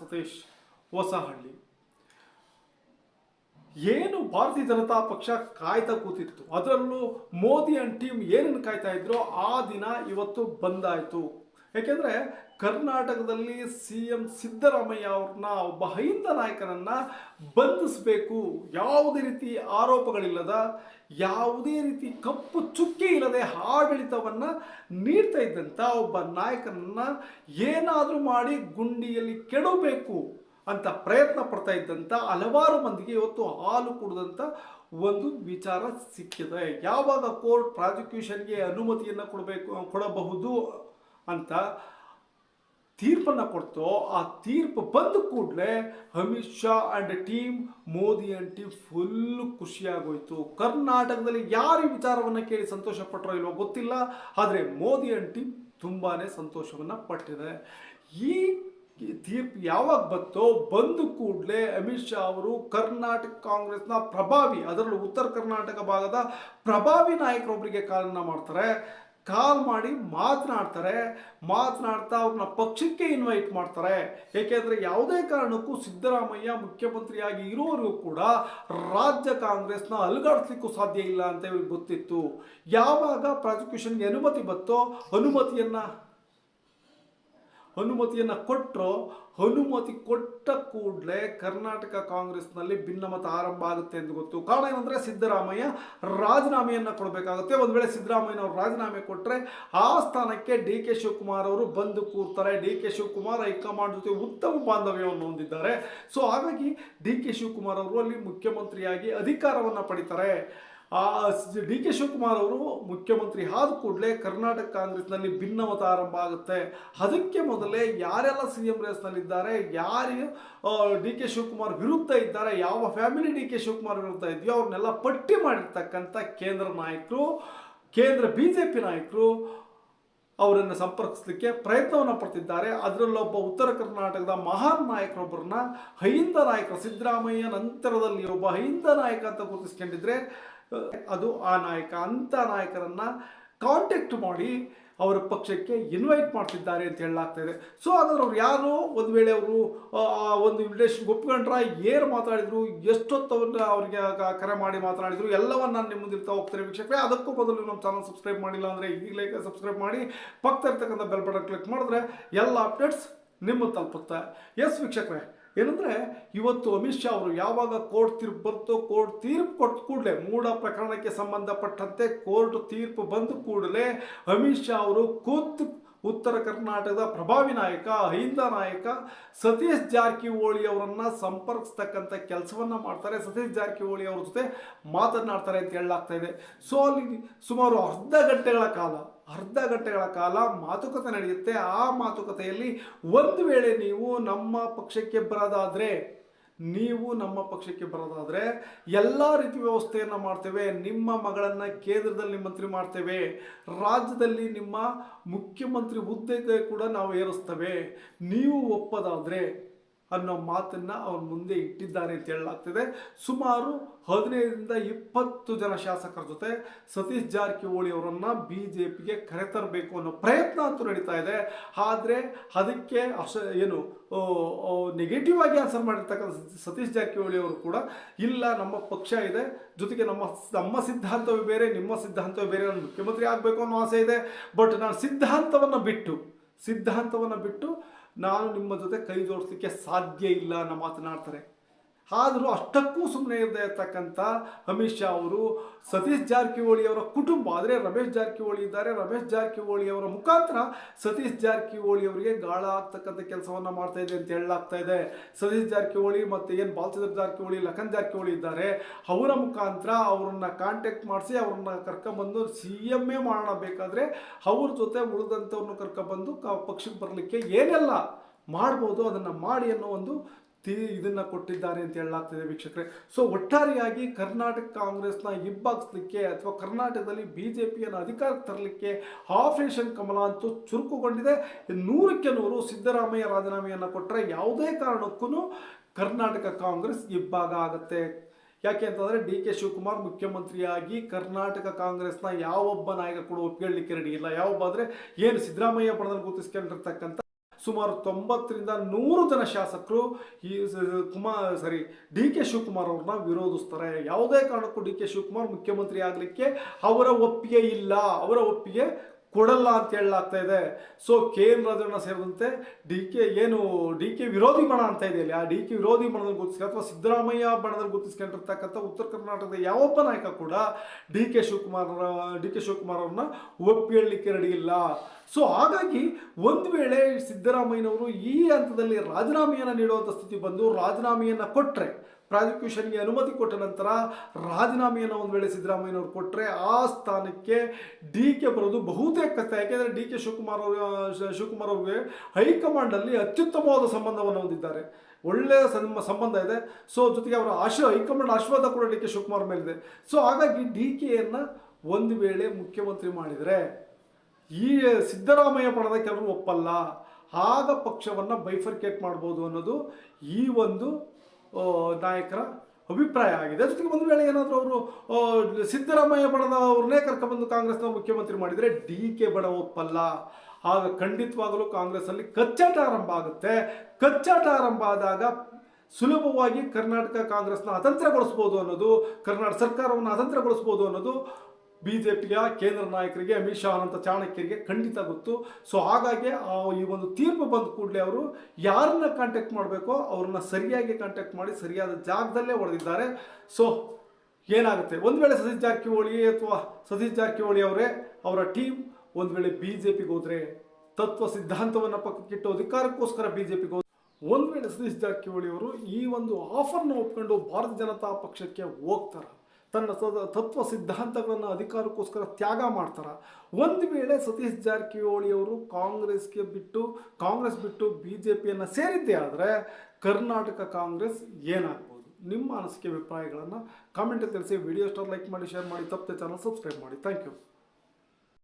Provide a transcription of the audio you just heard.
ಸತೀಶ್, ಹೊಸಹಳ್ಳಿ. ಏನು ಭಾರತೀಯ ಜನತಾ ಪಕ್ಷ ಕಾಯ್ತಾ ಕೂತಿತ್ತು? ಅದರಲ್ಲೂ ಮೋದಿ ಅಂಡ್ ಟೀಮ್ ಏನನ್ನು ಕಾಯ್ತಾ ಇದ್ರು ಆ ದಿನ ಇವತ್ತು ಬಂದಾಯಿತು. ಯಾಕೆಂದರೆ ಕರ್ನಾಟಕದಲ್ಲಿ ಸಿ ಎಂ ಸಿದ್ದರಾಮಯ್ಯ ಅವ್ರನ್ನ ಒಬ್ಬ ಹೈಂದ ನಾಯಕನನ್ನು ಬಂಧಿಸಬೇಕು. ಯಾವುದೇ ರೀತಿ ಆರೋಪಗಳಿಲ್ಲದ, ಯಾವುದೇ ರೀತಿ ಕಪ್ಪು ಚುಕ್ಕೆ ಇಲ್ಲದೆ ಆಡಳಿತವನ್ನು ನೀಡ್ತಾ ಇದ್ದಂಥ ಒಬ್ಬ ನಾಯಕನನ್ನು ಏನಾದರೂ ಮಾಡಿ ಗುಂಡಿಯಲ್ಲಿ ಕೆಡಬೇಕು ಅಂತ ಪ್ರಯತ್ನ ಪಡ್ತಾ ಇದ್ದಂಥ ಹಲವಾರು ಮಂದಿಗೆ ಇವತ್ತು ಹಾಲು ಕುಡಿದಂಥ ಒಂದು ವಿಚಾರ ಸಿಕ್ಕಿದೆ. ಯಾವಾಗ ಕೋರ್ಟ್ ಪ್ರಾಸಿಕ್ಯೂಷನ್ಗೆ ಅನುಮತಿಯನ್ನು ಕೊಡಬೇಕು, ಕೊಡಬಹುದು? ಅಂತ ತೀರ್ಪನ್ನು ಕೊಡ್ತೋ, ಆ ತೀರ್ಪು ಬಂದ ಕೂಡಲೇ Amit Shah and team Modi and team full ಖುಷಿಯಾಗೋಯ್ತು. ಕರ್ನಾಟಕದಲ್ಲಿ ಯಾರು ಈ ವಿಚಾರವನ್ನು ಕೇಳಿ ಸಂತೋಷ ಪಟ್ಟರೋ ಇಲ್ವೋ ಗೊತ್ತಿಲ್ಲ, ಆದರೆ ಮೋದಿ ಆ್ಯಂಡ್ ಟೀಮ್ ತುಂಬಾ ಸಂತೋಷವನ್ನು ಪಟ್ಟಿದೆ. ಈ ತೀರ್ಪು ಯಾವಾಗ ಬತ್ತೋ ಬಂದ ಕೂಡಲೇ ಅಮಿತ್ ಶಾ ಅವರು ಕರ್ನಾಟಕ ಕಾಂಗ್ರೆಸ್ನ ಪ್ರಭಾವಿ, ಅದರಲ್ಲೂ ಉತ್ತರ ಕರ್ನಾಟಕ ಭಾಗದ ಪ್ರಭಾವಿ ನಾಯಕರೊಬ್ಬರಿಗೆ ಕಾಲನ್ನು ಮಾಡ್ತಾರೆ. ಕಾಲ್ ಮಾಡಿ ಮಾತನಾಡ್ತಾರೆ, ಮಾತನಾಡ್ತಾ ಅವ್ರನ್ನ ಪಕ್ಷಕ್ಕೆ ಇನ್ವೈಟ್ ಮಾಡ್ತಾರೆ. ಏಕೆಂದರೆ ಯಾವುದೇ ಕಾರಣಕ್ಕೂ ಸಿದ್ದರಾಮಯ್ಯ ಮುಖ್ಯಮಂತ್ರಿಯಾಗಿ ಇರೋವರೆಗೂ ಕೂಡ ರಾಜ್ಯ ಕಾಂಗ್ರೆಸ್ನ ಅಲುಗಾಡಿಸ್ಲಿಕ್ಕೂ ಸಾಧ್ಯ ಇಲ್ಲ ಅಂತ ಇವ್ರಿಗೆ ಗೊತ್ತಿತ್ತು. ಯಾವಾಗ ಪ್ರಾಸಿಕ್ಯೂಷನ್ಗೆ ಅನುಮತಿ ಬತ್ತೋ ಅನುಮತಿಯನ್ನು ಅನುಮತಿಯನ್ನು ಕೊಟ್ಟರು ಅನುಮತಿ ಕೊಟ್ಟ ಕೂಡಲೇ ಕರ್ನಾಟಕ ಕಾಂಗ್ರೆಸ್ನಲ್ಲಿ ಭಿನ್ನಮತ ಆರಂಭ ಆಗುತ್ತೆ ಎಂದು ಗೊತ್ತು. ಕಾರಣ ಏನಂದರೆ ಸಿದ್ದರಾಮಯ್ಯ ರಾಜೀನಾಮೆಯನ್ನು ಕೊಡಬೇಕಾಗುತ್ತೆ. ಒಂದು ವೇಳೆ ಸಿದ್ದರಾಮಯ್ಯನವರು ರಾಜೀನಾಮೆ ಕೊಟ್ಟರೆ ಆ ಸ್ಥಾನಕ್ಕೆ ಡಿ ಕೆ ಶಿವಕುಮಾರ್ ಅವರು ಬಂದು ಕೂರ್ತಾರೆ. D K Shivakumar high command ಜೊತೆ ಉತ್ತಮ ಬಾಂಧವ್ಯವನ್ನು ಹೊಂದಿದ್ದಾರೆ. ಸೊ ಹಾಗಾಗಿ ಡಿ ಕೆ ಶಿವಕುಮಾರ್ ಅವರು ಅಲ್ಲಿ ಮುಖ್ಯಮಂತ್ರಿಯಾಗಿ ಅಧಿಕಾರವನ್ನು ಪಡಿತಾರೆ. ಆ ಡಿ ಕೆ ಶಿವಕುಮಾರ್ ಅವರು ಮುಖ್ಯಮಂತ್ರಿ ಆದ ಕೂಡಲೇ ಕರ್ನಾಟಕ ಕಾಂಗ್ರೆಸ್ನಲ್ಲಿ ಭಿನ್ನಮತ ಆರಂಭ ಆಗುತ್ತೆ. ಅದಕ್ಕೆ ಮೊದಲೇ ಯಾರೆಲ್ಲ ಸಿ ಎಂ ರೇಸ್ನಲ್ಲಿದ್ದಾರೆ ಯಾರು ಡಿ ಕೆ ಶಿವಕುಮಾರ್ ವಿರುದ್ಧ ಇದ್ದಾರೆ, ಯಾವ ಫ್ಯಾಮಿಲಿ ಡಿ ಕೆ ಶಿವಕುಮಾರ್ ವಿರುದ್ಧ ಇದೆಯೋ ಅವ್ರನ್ನೆಲ್ಲ ಪಟ್ಟಿ ಮಾಡಿರ್ತಕ್ಕಂಥ ಕೇಂದ್ರ ನಾಯಕರು, ಕೇಂದ್ರ ಬಿ ಜೆ ಪಿ ನಾಯಕರು ಅವರನ್ನು ಸಂಪರ್ಕಿಸಲಿಕ್ಕೆ ಪ್ರಯತ್ನವನ್ನು ಪಡ್ತಿದ್ದಾರೆ. ಅದರಲ್ಲೊಬ್ಬ ಉತ್ತರ ಕರ್ನಾಟಕದ ಮಹಾನ್ ನಾಯಕರೊಬ್ಬರನ್ನ ಹೈಂದ ನಾಯಕರು ಸಿದ್ದರಾಮಯ್ಯ ನಂತರದಲ್ಲಿ ಒಬ್ಬ ಹೈಂದ ನಾಯಕ ಅಂತ ಗುರುತಿಸ್ಕೊಂಡಿದ್ರೆ ಅದು ಆ ನಾಯಕ ಅಂಥ ನಾಯಕರನ್ನು ಕಾಂಟ್ಯಾಕ್ಟ್ ಮಾಡಿ ಅವರ ಪಕ್ಷಕ್ಕೆ ಇನ್ವೈಟ್ ಮಾಡ್ತಿದ್ದಾರೆ ಅಂತ ಹೇಳಲಾಗ್ತಾ ಇದೆ. ಸೊ ಹಾಗಾದ್ರೆ ಅವ್ರು ಯಾರು? ಒಂದು ವೇಳೆ ಅವರು, ಆ ಒಂದು ಇನ್ವಿಟೇಷನ್ ಒಪ್ಕೊಂಡ್ರ ಏನು ಮಾತಾಡಿದ್ರು? ಎಷ್ಟೊತ್ತು ಅವ್ರನ್ನ ಅವರಿಗೆ ಕರೆ ಮಾಡಿ ಮಾತನಾಡಿದ್ರು ಎಲ್ಲವನ್ನು ನಾನು ನಿಮ್ಮ ಮುಂದಿರ್ತಾ ಹೋಗ್ತಾರೆ ವೀಕ್ಷಕರೇ. ಅದಕ್ಕೂ ಬದಲು ನಮ್ಮ ಚಾನಲ್ ಸಬ್ಸ್ಕ್ರೈಬ್ ಮಾಡಿಲ್ಲ ಅಂದರೆ ಈಗಲೇ ಸಬ್ಸ್ಕ್ರೈಬ್ ಮಾಡಿ. ಪಕ್ಕದ ಇರ್ತಕ್ಕಂಥ ಬೆಲ್ ಬಟನ್ ಕ್ಲಿಕ್ ಮಾಡಿದ್ರೆ ಎಲ್ಲ ಅಪ್ಡೇಟ್ಸ್ ನಿಮ್ಮ ತಲುಪುತ್ತೆ ಎಸ್ ವೀಕ್ಷಕರೇ. ಏನಂದರೆ, ಇವತ್ತು ಅಮಿತ್ ಶಾ ಅವರು ಯಾವಾಗ ಕೋರ್ಟ್ ತೀರ್ಪು ಬಂತು, ಕೋರ್ಟ್ ತೀರ್ಪು ಕೊಟ್ಟ ಕೂಡಲೇ, ಮೂಢ ಪ್ರಕರಣಕ್ಕೆ ಸಂಬಂಧಪಟ್ಟಂತೆ ಕೋರ್ಟ್ ತೀರ್ಪು ಬಂದ ಕೂಡಲೇ ಅಮಿತ್ ಶಾ ಅವರು ಕೂತು ಉತ್ತರ ಕರ್ನಾಟಕದ ಪ್ರಭಾವಿ ನಾಯಕ, ಅಹಿಂದ ನಾಯಕ ಸತೀಶ್ ಜಾರಕಿಹೊಳಿ ಅವರನ್ನು ಸಂಪರ್ಕಿಸ್ತಕ್ಕಂಥ ಕೆಲಸವನ್ನ ಮಾಡ್ತಾರೆ. ಸತೀಶ್ ಜಾರಕಿಹೊಳಿ ಅವ್ರ ಜೊತೆ ಮಾತನಾಡ್ತಾರೆ ಅಂತ ಹೇಳಲಾಗ್ತಾ ಇದೆ. ಸೊ ಅಲ್ಲಿ ಸುಮಾರು ಅರ್ಧ ಗಂಟೆಗಳ ಕಾಲ ಅರ್ಧ ಗಂಟೆಗಳ ಕಾಲ ಮಾತುಕತೆ ನಡೆಯುತ್ತೆ. ಆ ಮಾತುಕತೆಯಲ್ಲಿ ಒಂದು ವೇಳೆ ನೀವು ನಮ್ಮ ಪಕ್ಷಕ್ಕೆ ಬರೋದಾದರೆ, ನೀವು ನಮ್ಮ ಪಕ್ಷಕ್ಕೆ ಬರೋದಾದರೆ, ಎಲ್ಲ ರೀತಿ ವ್ಯವಸ್ಥೆಯನ್ನು ಮಾಡ್ತೇವೆ. ನಿಮ್ಮ ಮಗಳನ್ನು ಕೇಂದ್ರದಲ್ಲಿ ಮಂತ್ರಿ ಮಾಡ್ತೇವೆ. ರಾಜ್ಯದಲ್ಲಿ ನಿಮ್ಮ ಮುಖ್ಯಮಂತ್ರಿ ಹುದ್ದೆಗೆ ಕೂಡ ನಾವು ಏರಿಸ್ತೇವೆ. ನೀವು ಒಪ್ಪದಾದರೆ ಅನ್ನೋ ಮಾತನ್ನು ಅವ್ರ ಮುಂದೆ ಇಟ್ಟಿದ್ದಾರೆ ಅಂತ ಹೇಳಲಾಗ್ತಿದೆ. ಸುಮಾರು ಹದಿನೈದರಿಂದ ಇಪ್ಪತ್ತು ಜನ ಶಾಸಕರ ಜೊತೆ ಸತೀಶ್ ಜಾರಕಿಹೊಳಿ ಅವರನ್ನು ಬಿ ಜೆ ಪಿಗೆ ಕರೆತರಬೇಕು ಅನ್ನೋ ಪ್ರಯತ್ನ ಅಂತೂ ನಡೀತಾ ಇದೆ. ಆದರೆ ಅದಕ್ಕೆ ಅಶ ಏನು ನೆಗೆಟಿವ್ ಆಗಿ ಆನ್ಸರ್ ಮಾಡಿರ್ತಕ್ಕಂಥ ಸತೀಶ್ ಜಾರಕಿಹೊಳಿ ಅವರು ಕೂಡ, ಇಲ್ಲ, ನಮ್ಮ ಪಕ್ಷ ಇದೆ. ಜೊತೆಗೆ ನಮ್ಮ ನಮ್ಮ ಸಿದ್ಧಾಂತವೇ ಬೇರೆ, ನಿಮ್ಮ ಸಿದ್ಧಾಂತವೇ ಬೇರೆ, ನಾನು ಮುಖ್ಯಮಂತ್ರಿ ಆಗಬೇಕು ಅನ್ನೋ ಆಸೆ ಇದೆ. ಬಟ್ ನಾನು ಸಿದ್ಧಾಂತವನ್ನು ಬಿಟ್ಟು ಸಿದ್ಧಾಂತವನ್ನು ಬಿಟ್ಟು ನಾನು ನಿಮ್ಮ ಜೊತೆ ಕೈ ಜೋಡಿಸ್ಲಿಕ್ಕೆ ಸಾಧ್ಯ ಇಲ್ಲ ಅನ್ನೋ ಮಾತನಾಡ್ತಾರೆ. ಆದರೂ ಅಷ್ಟಕ್ಕೂ ಸುಮ್ಮನೆ ಇರದೇ ಇರ್ತಕ್ಕಂಥ ಅಮಿತ್ ಶಾ ಅವರು, ಸತೀಶ್ ಜಾರಕಿಹೊಳಿ ಅವರ ಕುಟುಂಬ, ಆದರೆ ರಮೇಶ್ ಜಾರಕಿಹೊಳಿ ಇದ್ದಾರೆ. ರಮೇಶ್ ಜಾರಕಿಹೊಳಿ ಅವರ ಮುಖಾಂತರ ಸತೀಶ್ ಜಾರಕಿಹೊಳಿ ಅವರಿಗೆ ಗಾಳ ಆಗ್ತಕ್ಕಂಥ ಕೆಲಸವನ್ನು ಮಾಡ್ತಾ ಇದೆ ಅಂತ ಹೇಳಲಾಗ್ತಾ ಇದೆ. ಸತೀಶ್ ಜಾರಕಿಹೊಳಿ ಮತ್ತು ಏನು ಬಾಲಚಂದ್ರ ಜಾರಕಿಹೊಳಿ, ಲಖನ್ ಜಾರಕಿಹೊಳಿ ಇದ್ದಾರೆ. ಅವರ ಮುಖಾಂತರ ಅವರನ್ನ ಕಾಂಟ್ಯಾಕ್ಟ್ ಮಾಡಿಸಿ ಅವ್ರನ್ನ ಕರ್ಕೊಂಬಂದು ಸಿ ಎಂ ಎ ಮಾಡೋಣ ಬೇಕಾದರೆ ಅವ್ರ ಜೊತೆ ಉಳಿದಂಥವ್ರನ್ನ ಕರ್ಕೊಂಬಂದು ಕ ಪಕ್ಷಕ್ಕೆ ಬರಲಿಕ್ಕೆ ಏನೆಲ್ಲ ಮಾಡ್ಬೋದು ಅದನ್ನು ಮಾಡಿ ಅನ್ನೋ ಒಂದು ತಿ ಇದನ್ನು ಕೊಟ್ಟಿದ್ದಾರೆ ಅಂತ ಹೇಳಲಾಗ್ತಿದೆ ವೀಕ್ಷಕರೇ. ಸೊ ಒಟ್ಟಾರೆಯಾಗಿ ಕರ್ನಾಟಕ ಕಾಂಗ್ರೆಸ್ನ ಇಬ್ಬಾಗಿಸ್ಲಿಕ್ಕೆ ಅಥವಾ ಕರ್ನಾಟಕದಲ್ಲಿ ಬಿ ಜೆ ಪಿಯನ್ನು ಅಧಿಕಾರಕ್ಕೆ ತರಲಿಕ್ಕೆ ಆಪರೇಷನ್ ಕಮಲ ಅಂತೂ ಚುರುಕುಗೊಂಡಿದೆ. ನೂರಕ್ಕೆ ನೂರು ಸಿದ್ದರಾಮಯ್ಯ ರಾಜೀನಾಮೆಯನ್ನು ಕೊಟ್ಟರೆ ಯಾವುದೇ ಕಾರಣಕ್ಕೂ ಕರ್ನಾಟಕ ಕಾಂಗ್ರೆಸ್ ಇಬ್ಬಾಗ ಆಗುತ್ತೆ. ಯಾಕೆ ಅಂತಂದರೆ ಡಿ ಕೆ ಶಿವಕುಮಾರ್ ಮುಖ್ಯಮಂತ್ರಿಯಾಗಿ ಕರ್ನಾಟಕ ಕಾಂಗ್ರೆಸ್ನ ಯಾವೊಬ್ಬ ನಾಯಕ ಕೂಡ ಒಪ್ಪಿಕೊಳ್ಳಲಿಕ್ಕೆ ರೆಡಿ ಇಲ್ಲ. ಯಾವೊಬ್ಬ ಅಂದರೆ ಏನು ಸಿದ್ದರಾಮಯ್ಯ ಪಡೆದಲ್ಲಿ ಗುರುತಿಸ್ಕೊಂಡಿರ್ತಕ್ಕಂಥ ಸುಮಾರು ತೊಂಬತ್ತರಿಂದ ನೂರು ಜನ ಶಾಸಕರು ಈ Kumar sorry, D K Shivakumar ಅವ್ರನ್ನ ವಿರೋಧಿಸ್ತಾರೆ. ಯಾವುದೇ ಕಾರಣಕ್ಕೂ ಡಿ ಕೆ ಶಿವಕುಮಾರ್ ಮುಖ್ಯಮಂತ್ರಿ ಆಗಲಿಕ್ಕೆ ಅವರ ಒಪ್ಪಿಗೆ ಇಲ್ಲ. ಅವರ ಒಪ್ಪಿಗೆ ಕೊಡಲ್ಲ ಅಂತ ಹೇಳಲಾಗ್ತಾ ಇದೆ. ಸೊ ಕೆ ಎನ್ ರಾಜಣ್ಣ ಸೇರಿದಂತೆ ಡಿ ಕೆ ಏನು ಡಿ ಕೆ ವಿರೋಧಿ ಬಣ ಅಂತ ಇದೆಯಲ್ಲ ಆ ಡಿ ಕೆ ವಿರೋಧಿ ಬಣದಲ್ಲಿ ಗುರುತಿಸಿ ಅಥವಾ ಸಿದ್ದರಾಮಯ್ಯ ಬಣದಲ್ಲಿ ಗುರುತಿಸ್ಕೊಂಡಿರ್ತಕ್ಕಂಥ ಉತ್ತರ ಕರ್ನಾಟಕದ ಯಾವೊಬ್ಬ ನಾಯಕ ಕೂಡ D K Shivakumar D K Shivakumar ಅವ್ರನ್ನ ಒಪ್ಪಿಕೊಳ್ಳಿಕ್ಕೆ ರೆಡಿ ಇಲ್ಲ. ಸೊ ಹಾಗಾಗಿ ಒಂದು ವೇಳೆ ಸಿದ್ದರಾಮಯ್ಯನವರು ಈ ಹಂತದಲ್ಲಿ ರಾಜೀನಾಮೆಯನ್ನು ನೀಡುವಂಥ ಸ್ಥಿತಿ ಬಂದು ರಾಜೀನಾಮೆಯನ್ನು ಕೊಟ್ಟರೆ ಪ್ರಾಸಿಕ್ಯೂಷನ್ಗೆ ಅನುಮತಿ ಕೊಟ್ಟ ನಂತರ ರಾಜೀನಾಮೆಯನ್ನು ಒಂದು ವೇಳೆ ಸಿದ್ದರಾಮಯ್ಯನವರು ಕೊಟ್ಟರೆ ಆ ಸ್ಥಾನಕ್ಕೆ ಡಿ ಕೆ ಬರೋದು ಬಹುತೇಕ ಕಷ್ಟ. ಯಾಕೆಂದರೆ ಡಿ ಕೆ ಶಿವಕುಮಾರ್ ಅವರು ಶಿವಕುಮಾರ್ ಅವ್ರಿಗೆ ಹೈಕಮಾಂಡಲ್ಲಿ ಅತ್ಯುತ್ತಮವಾದ ಸಂಬಂಧವನ್ನು ಹೊಂದಿದ್ದಾರೆ. ಒಳ್ಳೆಯ ಸಂಬಂಧ ಇದೆ. ಸೊ, ಜೊತೆಗೆ ಅವರ ಆಶ, ಹೈಕಮಾಂಡ್ ಆಶೀರ್ವಾದ ಕೂಡ ಡಿ ಕೆ ಶಿವಕುಮಾರ್ ಮೇಲಿದೆ. ಸೊ, ಹಾಗಾಗಿ ಡಿ ಕೆಯನ್ನು ಒಂದು ವೇಳೆ ಮುಖ್ಯಮಂತ್ರಿ ಮಾಡಿದರೆ ಈ ಸಿದ್ದರಾಮಯ್ಯ ಪಡೆದ ಕೆಲವರು ಒಪ್ಪಲ್ಲ. ಆಗ ಪಕ್ಷವನ್ನು ಬೈಫರ್ಕೇಟ್ ಮಾಡ್ಬೋದು ಅನ್ನೋದು ಈ ಒಂದು ನಾಯಕರ ಅಭಿಪ್ರಾಯ ಆಗಿದೆ. ಜೊತೆಗೆ ಒಂದು ವೇಳೆ ಏನಾದರೂ ಅವರು ಸಿದ್ದರಾಮಯ್ಯ ಬಣದ ಅವ್ರನ್ನೇ ಕರ್ಕೊಂಡ್ಬಂದು ಕಾಂಗ್ರೆಸ್ನ ಮುಖ್ಯಮಂತ್ರಿ ಮಾಡಿದರೆ ಡಿ ಕೆ ಬಣ ಒಪ್ಪಲ್ಲ. ಆಗ ಖಂಡಿತವಾಗಲೂ ಕಾಂಗ್ರೆಸ್ಸಲ್ಲಿ ಕಚ್ಚಾಟ ಆರಂಭ ಆಗುತ್ತೆ. ಕಚ್ಚಾಟ ಆರಂಭ ಆದಾಗ ಸುಲಭವಾಗಿ ಕರ್ನಾಟಕ ಕಾಂಗ್ರೆಸ್ನ ಅತಂತ್ರಗೊಳಿಸ್ಬೋದು ಅನ್ನೋದು, ಕರ್ನಾಟಕ ಸರ್ಕಾರವನ್ನು ಅತಂತ್ರಗೊಳಿಸ್ಬೋದು ಅನ್ನೋದು ಬಿ ಜೆ ಪಿಯ ಕೇಂದ್ರ ನಾಯಕರಿಗೆ, ಅಮಿತ್ ಶಾ ಚಾಣಕ್ಯರಿಗೆ ಖಂಡಿತ ಗೊತ್ತು. ಸೊ ಹಾಗಾಗಿ ಆ ಈ ಒಂದು ತೀರ್ಪು ಬಂದ ಕೂಡಲೇ ಅವರು ಯಾರನ್ನ ಕಾಂಟ್ಯಾಕ್ಟ್ ಮಾಡಬೇಕೋ ಅವ್ರನ್ನ ಸರಿಯಾಗಿ ಕಾಂಟ್ಯಾಕ್ಟ್ ಮಾಡಿ ಸರಿಯಾದ ಜಾಗದಲ್ಲೇ ಹೊಡೆದಿದ್ದಾರೆ ಸೊ ಏನಾಗುತ್ತೆ? ಒಂದು ವೇಳೆ ಸತೀಶ್ ಜಾರಕಿಹೊಳಿ ಅಥವಾ ಸತೀಶ್ ಜಾರಕಿಹೊಳಿ ಅವರೇ, ಅವರ ಟೀಮ್ ಒಂದು ವೇಳೆ ಬಿ ಜೆ ಪಿಗೆ ಹೋದರೆ ತತ್ವ ಸಿದ್ಧಾಂತವನ್ನು ಪಕ್ಕಕ್ಕಿಟ್ಟು ಅಧಿಕಾರಕ್ಕೋಸ್ಕರ ಬಿ ಜೆ ಪಿಗೆ ಒಂದು ವೇಳೆ ಸತೀಶ್ ಜಾರಕಿಹೊಳಿ ಅವರು ಈ ಒಂದು ಆಫರ್ನ ಒಪ್ಕೊಂಡು ಭಾರತೀಯ ಜನತಾ ಪಕ್ಷಕ್ಕೆ ಹೋಗ್ತಾರೆ? ತನ್ನ ತತ್ವ ಸಿದ್ಧಾಂತಗಳನ್ನು ಅಧಿಕಾರಕ್ಕೋಸ್ಕರ ತ್ಯಾಗ ಮಾಡ್ತಾರೆ. ಒಂದು ವೇಳೆ ಸತೀಶ್ ಜಾರಕಿಹೊಳಿಯವರು ಕಾಂಗ್ರೆಸ್ಗೆ ಬಿಟ್ಟು, ಕಾಂಗ್ರೆಸ್ ಬಿಟ್ಟು ಬಿ ಜೆ ಪಿಯನ್ನು ಸೇರಿದ್ದೇ ಆದರೆ ಕರ್ನಾಟಕ ಕಾಂಗ್ರೆಸ್ ಏನಾಗ್ಬೋದು? ನಿಮ್ಮ ಅನಿಸಿಕೆ, ಅಭಿಪ್ರಾಯಗಳನ್ನು ಕಾಮೆಂಟ್ ತಿಳಿಸಿ. ವಿಡಿಯೋ ಸ್ಟಾರ್ ಲೈಕ್ ಮಾಡಿ ಶೇರ್ ಮಾಡಿ. ತಪ್ಪದೆ ಚಾನಲ್ ಸಬ್ಸ್ಕ್ರೈಬ್ ಮಾಡಿ. Thank you